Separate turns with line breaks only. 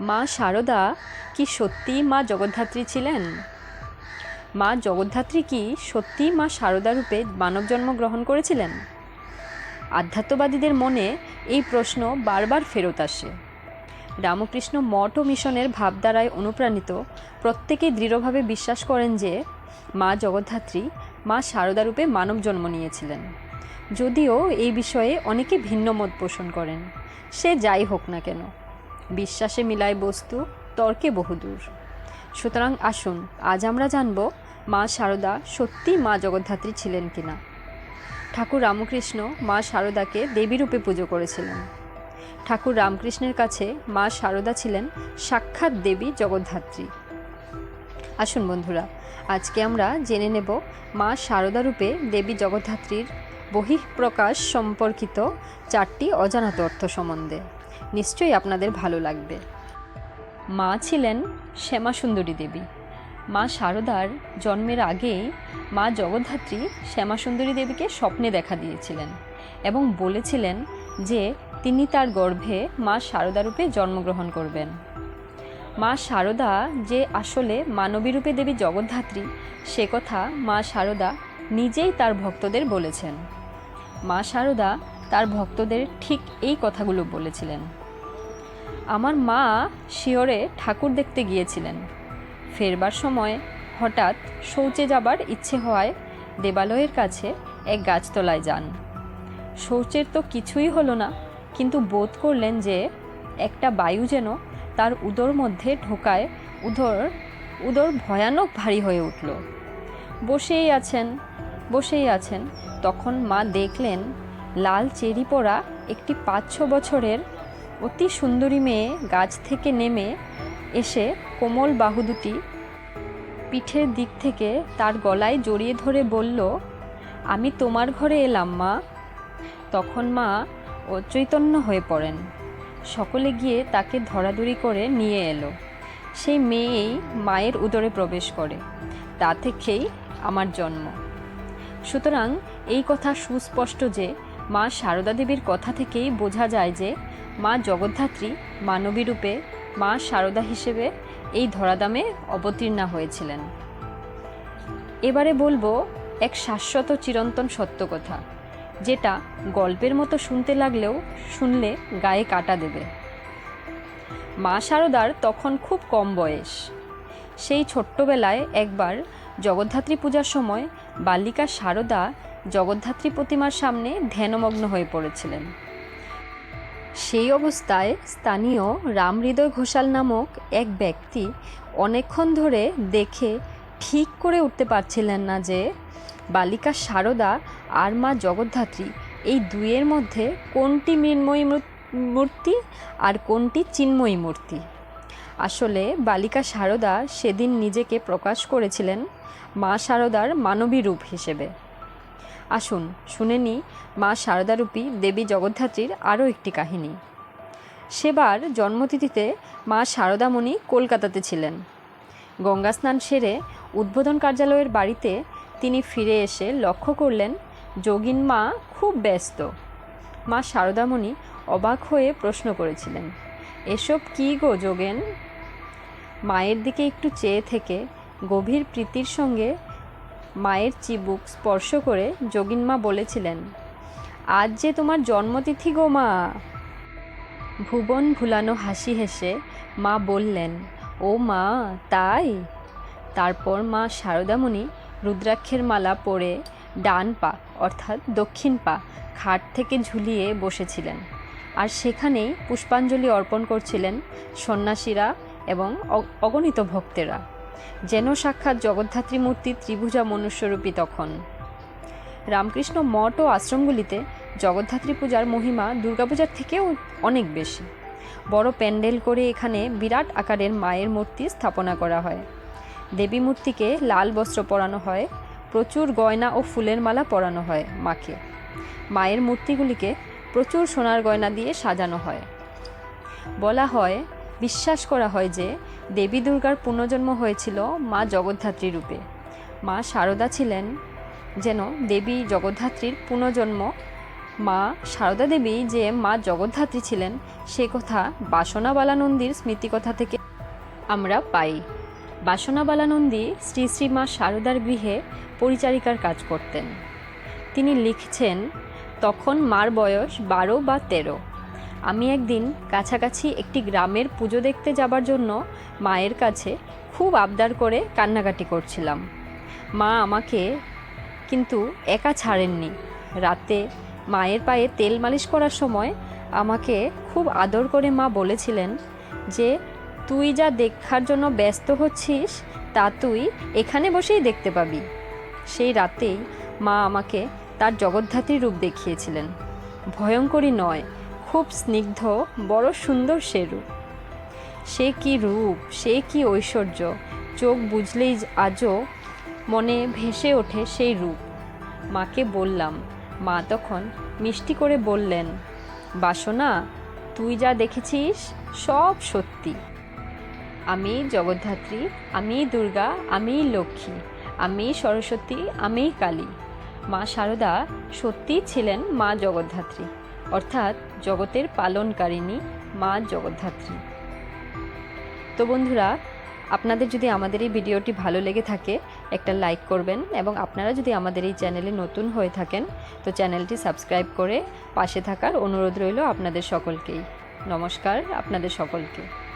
মা শারদা কি সত্যি মা জগদ্ধাত্রী ছিলেন? মা জগদ্ধাত্রী কি সত্যি মা শারদা রূপে মানব জন্ম গ্রহণ করেছিলেন? আধ্যাত্মবাদীদের মনে এই প্রশ্ন বারবার ফেরত আসে। রামকৃষ্ণ মঠ ও মিশনের ভাবধারায় অনুপ্রাণিত প্রত্যেকেই দৃঢ়ভাবে বিশ্বাস করেন যে, মা জগদ্ধাত্রী মা শারদা রূপে মানব জন্ম নিয়েছিলেন। যদিও এই বিষয়ে অনেকে ভিন্ন মত পোষণ করেন। সে যাই হোক না কেন। বিশ্বাসে মিলায় বস্তু, তর্কে বহুদূর। সুতরাং আসুন, আজ আমরা জানব, মা শারদা সত্যি মা জগদ্ধাত্রী ছিলেন কিনা? ঠাকুর রামকৃষ্ণ মা শারদাকে দেবীরূপে পুজো করেছিলেন। ঠাকুর রামকৃষ্ণের কাছে মা শারদা ছিলেন সাক্ষাৎ দেবী জগদ্ধাত্রী। আসুন বন্ধুরা, আজকে আমরা জেনে নেব মা শারদা রূপে দেবী জগদ্ধাত্রীর বহিঃপ্রকাশ সম্পর্কিত চারটি অজানা তথ্য সম্বন্ধে। নিশ্চয়ই আপনাদের ভালো লাগবে। মা ছিলেন শ্যামাসুন্দরী দেবী। মা শারদার জন্মের আগেই মা জগদ্ধাত্রী শ্যামাসুন্দরী দেবীকে স্বপ্নে দেখা দিয়েছিলেন এবং বলেছিলেন যে তিনি তার গর্ভে মা শারদা রূপে জন্মগ্রহণ করবেন। মা শারদা যে আসলে মানবী রূপে দেবী জগদ্ধাত্রী, সে কথা মা শারদা নিজেই তার ভক্তদের বলেছেন। মা শারদা তার ভক্তদের ঠিক এই কথাগুলো বলেছিলেন। আমার মা শিওরে ঠাকুর দেখতে গিয়েছিলেন। ফেরবার সময় হঠাৎ শৌচে যাবার ইচ্ছে হওয়ায় দেবালয়ের কাছে এক গাছতলায় যান। শৌচের তো কিছুই হলো না, কিন্তু বোধ করলেন যে একটা বায়ু যেন তার উদর মধ্যে ঢোকায় উদর উদর ভয়ানক ভারী হয়ে উঠল। বসেই আছেন বসেই আছেন, তখন মা দেখলেন লাল চেরি পরা একটি পাঁচ ছ বছরের অতি সুন্দরী মেয়ে গাছ থেকে নেমে এসে কোমল বাহু দুটি পিঠের দিক থেকে তার গলায় জড়িয়ে ধরে বলল, আমি তোমার ঘরে এলাম, মা। তখন মা অচৈতন্য হয়ে পড়েন। সকলে গিয়ে তাকে ধরাধরি করে নিয়ে এলো। সেই মেয়েই মায়ের উদরে প্রবেশ করে। তা থেকেই আমার জন্ম। সুতরাং এই কথা সুস্পষ্ট যে মা শারদা দেবীর কথা থেকেই বোঝা যায় যে মা জগদ্ধাত্রী মানবী রূপে মা শারদা হিসেবে এই ধরাদামে অবতীর্ণা হয়েছিলেন। এবারে বলব এক শাশ্বত চিরন্তন সত্য কথা, যেটা গল্পের মতো শুনতে লাগলেও শুনলে গায়ে কাটা দেবে। মা শারদার তখন খুব কম বয়স। সেই ছোট্টবেলায় একবার জগদ্ধাত্রী পূজার সময় বালিকা শারদা জগদ্ধাত্রী প্রতিমার সামনে ধ্যানমগ্ন হয়ে পড়েছিলেন। সেই অবস্থায় স্থানীয় রামহৃদয় ঘোষাল নামক এক ব্যক্তি অনেকক্ষণ ধরে দেখে ঠিক করে উঠতে পারছিলেন না যে, বালিকা শারদা আর মা জগদ্ধাত্রী এই দুইয়ের মধ্যে কোনটি মৃন্ময়ী মূর্তি আর কোনটি চিন্ময়ী মূর্তি। আসলে বালিকা শারদা সেদিন নিজেকে প্রকাশ করেছিলেন মা শারদার মানবী রূপ হিসেবে। আসুন, শুনে নি মা শারদারূপী দেবী জগদ্ধাত্রীর আরও একটি কাহিনী। সেবার জন্মতিথিতে মা শারদামণি কলকাতাতে ছিলেন। গঙ্গা স্নান সেরে উদ্বোধন কার্যালয়ের বাড়িতে তিনি ফিরে এসে লক্ষ্য করলেন, যোগিন মা খুব ব্যস্ত। মা শারদামণি অবাক হয়ে প্রশ্ন করেছিলেন, এসব কী গো যোগেন? মায়ের দিকে একটু চেয়ে থেকে গভীর প্রীতির সঙ্গে মায়ের চিবুক স্পর্শ করে যোগিন মা বলেছিলেন, আজ যে তোমার জন্মতিথি গো মা। ভুবন ভুলানো হাসি হেসে মা বললেন, ও মা, তাই? তারপর মা শারদামণি রুদ্রাক্ষের মালা পরে ডান পা, অর্থাৎ দক্ষিণ পা, খাট থেকে ঝুলিয়ে বসেছিলেন। আর সেখানেই পুষ্পাঞ্জলি অর্পণ করছিলেন সন্ন্যাসীরা এবং অগণিত ভক্তেরা। যেন সাক্ষাৎ জগদ্ধাত্রী মূর্তি ত্রিভুজা মনুষ্যরূপী তখন। রামকৃষ্ণ মঠ ও আশ্রমগুলিতে জগদ্ধাত্রী পূজার মহিমা দুর্গাপূজার থেকেও অনেক বেশি। বড় প্যান্ডেল করে এখানে বিরাট আকারের মায়ের মূর্তি স্থাপনা করা হয়। দেবী মূর্তিকে লাল বস্ত্র পরানো হয়, প্রচুর গয়না ও ফুলের মালা পরানো হয় মাকে। মায়ের মূর্তিগুলিকে প্রচুর সোনার গয়না দিয়ে সাজানো হয়। বলা হয় বিশ্বাস করা হয় যে দেবী দুর্গার পুনর্জন্ম হয়েছিল মা জগদ্ধাত্রী রূপে। মা শারদা ছিলেন যেন দেবী জগদ্ধাত্রীর পুনর্জন্ম। মা সারদা দেবী যে মা জগদ্ধাত্রী ছিলেন, সে কথা বাসনাবালা নন্দীর স্মৃতিকথা থেকে আমরা পাই। বাসনাবালা নন্দী শ্রী শ্রী মা সারদার গৃহে পরিচারিকার কাজ করতেন। তিনি লিখছেন, তখন মার বয়স বারো বা তেরো। আমি একদিন কাছাকাছি একটি গ্রামের পুজো দেখতে যাবার জন্য মায়ের কাছে খুব আবদার করে কান্নাকাটি করছিলাম। মা আমাকে কিন্তু একা ছাড়েননি। রাতে মায়ের পায়ে তেল মালিশ করার সময় আমাকে খুব আদর করে মা বলেছিলেন যে, তুই যা দেখার জন্য ব্যস্ত হচ্ছিস, তা তুই এখানে বসেই দেখতে পাবি। সেই রাতেই মা আমাকে তার জগদ্ধাত্রী রূপ দেখিয়েছিলেন। ভয়ঙ্করী নয় খুব স্নিগ্ধ, বড় সুন্দর সে রূপ। সে কি রূপ, সে কি ঐশ্বর্য, চোখ বুঝলেই আজও মনে ভেসে ওঠে সেই রূপ। মাকে বললাম, মা তখন মিষ্টি করে বললেন, বাসনা, তুই যা দেখেছিস সব সত্যি। আমি জগদ্ধাত্রী, আমি দুর্গা, আমি লক্ষ্মী, আমি সরস্বতী, আমি কালী। মা শারদা সত্যিই ছিলেন মা জগদ্ধাত্রী। অর্থাৎ জগতের পালনকারিণী মা জগদ্ধাত্রী। তো বন্ধুরা, আপনাদের যদি আমাদের এই ভিডিওটি ভালো লেগে থাকে, একটা লাইক করবেন এবং আপনারা যদি আমাদের এই চ্যানেলে নতুন হয়ে থাকেন, তো চ্যানেলটি সাবস্ক্রাইব করে পাশে থাকার অনুরোধ রইল আপনাদের সকলকেই। নমস্কার আপনাদের সকলকে।